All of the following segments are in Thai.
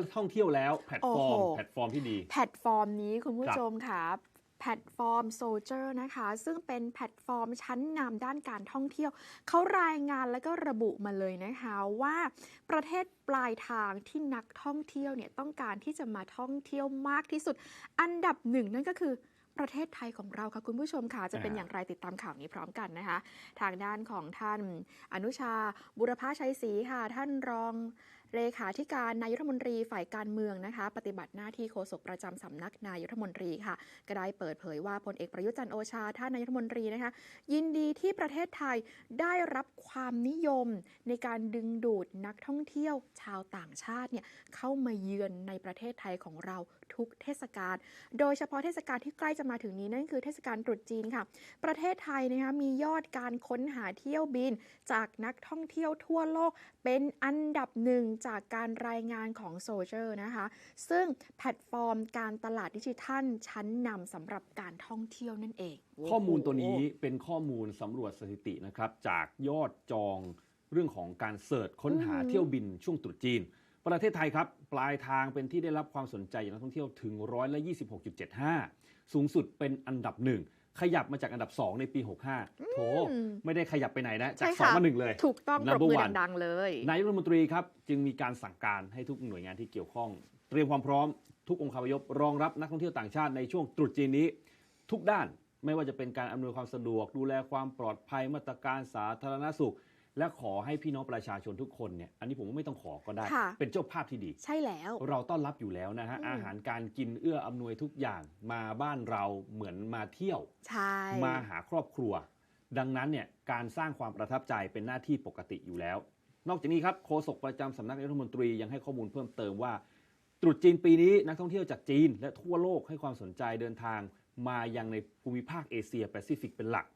ว่าท่องเที่ยวแล้วแพลตฟอร์มโอ้โหแพลตฟอร์มที่ดี แพลตฟอร์มนี้คุณผู้ครับชมค่ะแพลตฟอร์มโซเจอร์นะคะ ซึ่งเป็นแพลตฟอร์มชั้นนำด้านการท่องเที่ยว เขารายงานแล้วก็ระบุมาเลยนะคะว่าประเทศปลายทางที่นักท่องเที่ยวเนี่ยต้องการที่จะมาท่องเที่ยวมากที่สุด อันดับหนึ่งนั่นก็คือประเทศไทยของเราค่ะคุณผู้ชมค่ะ จะเป็นอ่าอย่างไรติดตามข่าวนี้พร้อมกันนะคะ ทางด้านของท่านอนุชาบุรพาชัยศรีค่ะ ท่านรองเลขาธิการนายรัฐมนตรีฝ่ายการเมืองนะคะ ปฏิบัติหน้าที่โฆษกประจำสำนักนายรัฐมนตรีค่ะ ก็ได้เปิดเผยว่าพลเอกประยุจันโอชาท่านนายรัฐมนตรีนะคะ ยินดีที่ประเทศไทยได้รับความนิยมในการดึงดูดนักท่องเที่ยวชาวต่างชาติเนี่ยเข้ามาเยือนในประเทศไทยของเราทุกเทศกาลโดยเฉพาะเทศกาลที่ใกล้จะมาถึงนี้นั่นคือเทศกาลตรุษจีนค่ะ ประเทศไทยนะคะมียอดการค้นหาเที่ยวบิน จากนักท่องเที่ยวทั่วโลกเป็นอันดับหนึ่งจากการรายงานของโซเจอร์นะคะ ซึ่งแพลตฟอร์มการตลาดดิจิทัลชั้นนำสำหรับการท่องเที่ยวนั่นเอง ข้อมูลตัวนี้เป็นข้อมูลสำรวจสถิตินะครับ จากยอดจองเรื่องของการเสิร์ชค้นหาเที่ยวบินช่วงตรุษจีน ประเทศไทยครับ ปลายทางเป็นที่ได้รับความสนใจจากนักท่องเที่ยวถึงร้อยละ26.75 สูงสุดเป็นอันดับหนึ่ง ขยับมาจากอันดับ 2 ในปี 65โถไม่ได้ขยับไปไหนนะ จากใช่สองค่ะมาหนึ่งเลย ถูกต้องปรบ Number มือ one ดังๆเลย นายกรัฐมนตรีครับ จึงมีการสั่งการให้ทุกหน่วยงานที่เกี่ยวข้อง เตรียมความพร้อม ทุกองค์คาพยพรองรับนักท่องเที่ยวต่างชาติในช่วงตรุษจีนนี้ ทุกด้านไม่ว่าจะเป็นการอำนวยความสะดวก ดูแลความปลอดภัยมาตรการสาธารณสุข และขอให้พี่น้องประชาชนทุกคนเนี่ยอันนี้ผมว่าไม่ต้องขอก็ได้ ค่ะ เป็นเจ้าภาพที่ดี ใช่แล้ว เราต้อนรับอยู่แล้วนะฮะ อืม อาหารการกินเอื้ออำนวยทุกอย่างมาบ้านเราเหมือนมาเที่ยว ใช่ มาหาครอบครัว ดังนั้นเนี่ยการสร้างความประทับใจเป็นหน้าที่ปกติอยู่แล้ว นอกจากนี้ครับโฆษกประจำสำนักนายกรัฐมนตรียังให้ข้อมูลเพิ่มเติมว่า ตรุษจีนปีนี้นักท่องเที่ยวจากจีน และทั่วโลกให้ความสนใจเดินทางมายังในภูมิภาคเอเชียแปซิฟิกเป็นหลัก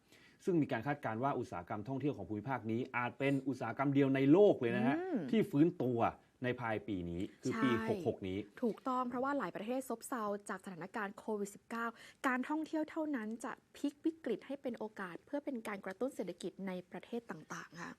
ซึ่งมีการคาดการณ์ว่าอุตสาหกรรมท่องเที่ยวของภูมิภาคนี้ อาจเป็นอุตสาหกรรมเดียวในโลกเลยนะฮะอืมที่ฟื้นตัวในภายปีนี้คือปีใช่66 นี้ ถูกต้องเพราะว่าหลายประเทศซบเซาจากสถานการณ์โควิด -19 การท่องเที่ยวเท่านั้นจะพลิกวิกฤตให้เป็นโอกาส เพื่อเป็นการกระตุ้นเศรษฐกิจในประเทศต่าง ๆ ค่ะ